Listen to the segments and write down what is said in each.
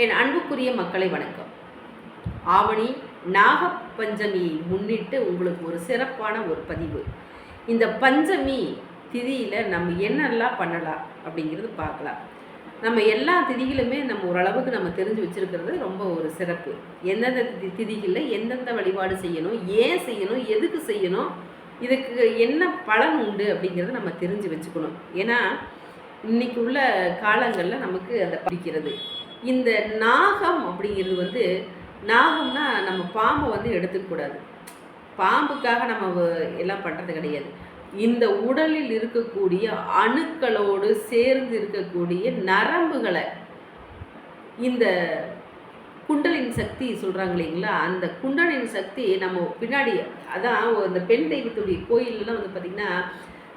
என் அன்புக்குரிய மக்களை வணக்கம். ஆவணி நாகப்பஞ்சமியை முன்னிட்டு உங்களுக்கு ஒரு சிறப்பான ஒரு பதிவு. இந்த பஞ்சமி திதியில் நம்ம என்னெல்லாம் பண்ணலாம் அப்படிங்கிறது பார்க்கலாம். நம்ம எல்லா திதிகளுமே நம்ம ஓரளவுக்கு நம்ம தெரிஞ்சு வச்சிருக்கிறது ரொம்ப ஒரு சிறப்பு. எந்தெந்த திதிகளில் எந்தெந்த வழிபாடு செய்யணும் ஏன் செய்யணும் எதுக்கு செய்யணும் இதுக்கு என்ன பலன் உண்டு அப்படிங்கிறத நம்ம தெரிஞ்சு வச்சுக்கணும். ஏன்னா இன்னைக்கு உள்ள காலங்களில் நமக்கு அதை படிக்கிறது. இந்த நாகம் அப்படிங்கிறது வந்து நாகம்னா நம்ம பாம்பை வந்து எடுத்துக்கூடாது பாம்புக்காக நம்ம எல்லாம் பண்ணுறது கிடையாது. இந்த உடலில் இருக்கக்கூடிய அணுக்களோடு சேர்ந்து இருக்கக்கூடிய நரம்புகளை இந்த குண்டலின் சக்தி சொல்கிறாங்க இல்லைங்களா? அந்த குண்டலின் சக்தி நம்ம பின்னாடி அதான் அந்த பெண் தெய்வத்துடைய கோயிலெலாம் வந்து பார்த்திங்கன்னா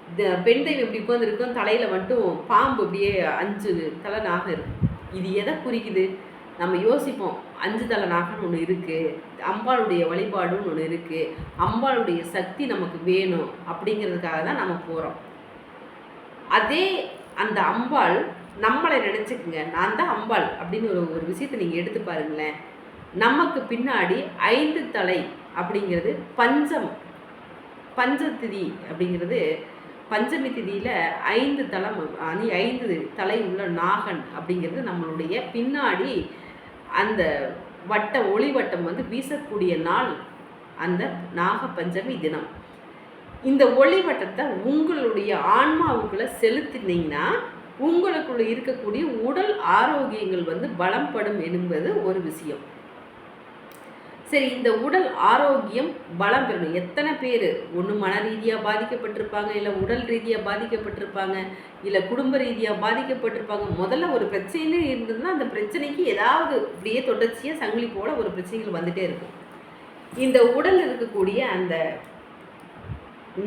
இந்த பெண் தெய்வம் இப்படி உட்காந்துருக்கும் தலையில் மட்டும் பாம்பு அப்படியே அஞ்சு தலை நாகம் இருக்கும். இது எதை குறிக்குது? நம்ம யோசிப்போம். அஞ்சு தலை நாகன் ஒன்று இருக்குது அம்பாளுடைய வழிபாடுன்னு ஒன்று இருக்குது அம்பாளுடைய சக்தி நமக்கு வேணும் அப்படிங்கிறதுக்காக தான் நம்ம போகிறோம் அதே அந்த அம்பாள் நம்மளை நினச்சிக்கோங்க. நான் தான் அம்பாள் அப்படின்னு ஒரு ஒரு விஷயத்தை நீங்கள் எடுத்து பாருங்களேன். நமக்கு பின்னாடி ஐந்து தலை அப்படிங்கிறது பஞ்சம். பஞ்சதிதி அப்படிங்கிறது பஞ்சமி திதியில் ஐந்து தலம் அணி ஐந்து தலை உள்ள நாகன் அப்படிங்கிறது நம்மளுடைய பின்னாடி அந்த வட்ட ஒளிவட்டம் வந்து வீசக்கூடிய நாள் அந்த நாக பஞ்சமி தினம். இந்த ஒளிவட்டத்தை உங்களுடைய ஆன்மாவுக்குள்ளே செலுத்தினீங்கன்னா உங்களுக்குள்ள இருக்கக்கூடிய உடல் ஆரோக்கியங்கள் வந்து பலம்படும் என்பது ஒரு விஷயம். சரி இந்த உடல் ஆரோக்கியம் பலம் பெறணும். எத்தனை பேர் ஒன்று மன ரீதியாக பாதிக்கப்பட்டிருப்பாங்க இல்லை உடல் ரீதியாக பாதிக்கப்பட்டிருப்பாங்க இல்லை குடும்ப ரீதியாக பாதிக்கப்பட்டிருப்பாங்க. முதல்ல ஒரு பிரச்சனை இருந்ததுன்னா அந்த பிரச்சனைக்கு ஏதாவது இப்படியே தொடர்ச்சியாக சங்கிலி போல ஒரு பிரச்சனைகள் வந்துட்டே இருக்கும். இந்த உடல் இருக்கக்கூடிய அந்த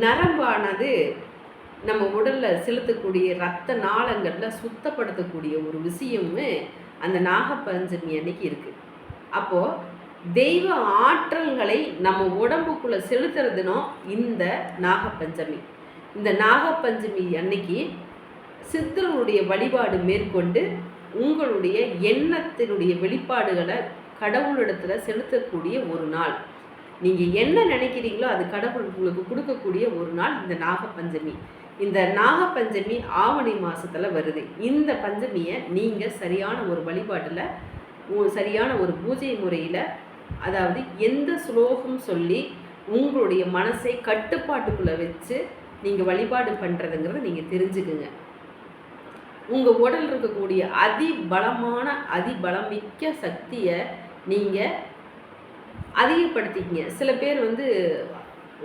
நரம்பானது நம்ம உடலில் செலுத்தக்கூடிய ரத்த நாளங்களில் சுத்தப்படுத்தக்கூடிய ஒரு விஷயமும் அந்த நாகப்பஞ்சமி அன்னைக்கு இருக்குது அப்போது தெய்வ ஆற்றல்களை நம்ம உடம்புக்குள்ள செலுத்துறதுனோ இந்த நாகப்பஞ்சமி. இந்த நாகப்பஞ்சமி அன்னைக்கு சித்தர்களுடைய வழிபாடு மேற்கொண்டு உங்களுடைய எண்ணத்தினுடைய வெளிப்பாடுகளை கடவுளிடத்துல செலுத்தக்கூடிய ஒரு நாள். நீங்கள் என்ன நினைக்கிறீங்களோ அது கடவுள் உங்களுக்கு கொடுக்கக்கூடிய ஒரு நாள் இந்த நாகப்பஞ்சமி. இந்த நாகப்பஞ்சமி ஆவணி மாசத்துல வருது. இந்த பஞ்சமியை நீங்கள் சரியான ஒரு வழிபாட்டில் உ- சரியான ஒரு பூஜை முறையில் அதாவது எந்த ஸ்லோகம் சொல்லி உங்களுடைய மனசை கட்டுப்பாட்டுக்குள்ளே வச்சு நீங்கள் வழிபாடு பண்ணுறதுங்கிறத நீங்கள் தெரிஞ்சுக்குங்க. உங்கள் உடல் இருக்கக்கூடிய அதி பலமான அதி சக்தியை நீங்கள் அதிகப்படுத்திக்கிங்க. சில பேர் வந்து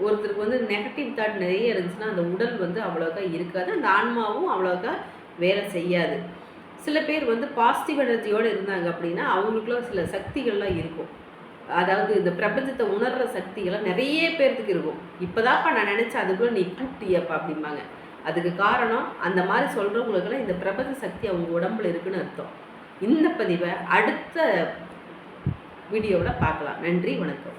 ஒருத்தருக்கு வந்து நெகட்டிவ் தாட் நிறைய இருந்துச்சுன்னா அந்த உடல் வந்து அவ்வளோக்கா இருக்காது. அந்த ஆன்மாவும் அவ்வளோக்கா வேலை செய்யாது. சில பேர் வந்து பாசிட்டிவ் எனர்ஜியோடு இருந்தாங்க அப்படின்னா அவங்களுக்குள்ள சில சக்திகள்லாம் இருக்கும். அதாவது இந்த பிரபஞ்சத்தை உணர்கிற சக்திகள்லாம் நிறைய பேர்த்துக்கு இருக்கும். இப்போதாப்பா நான் நினச்சேன் அதுக்குள்ளே நீ கூப்பிட்டியப்பா அப்படிம்பாங்க. அதுக்கு காரணம் அந்த மாதிரி சொல்கிறவங்களுக்குலாம் இந்த பிரபஞ்ச சக்தி அவங்க உடம்புல இருக்குன்னு அர்த்தம். இந்த பதிவை அடுத்த வீடியோவில் பார்க்கலாம். நன்றி வணக்கம்.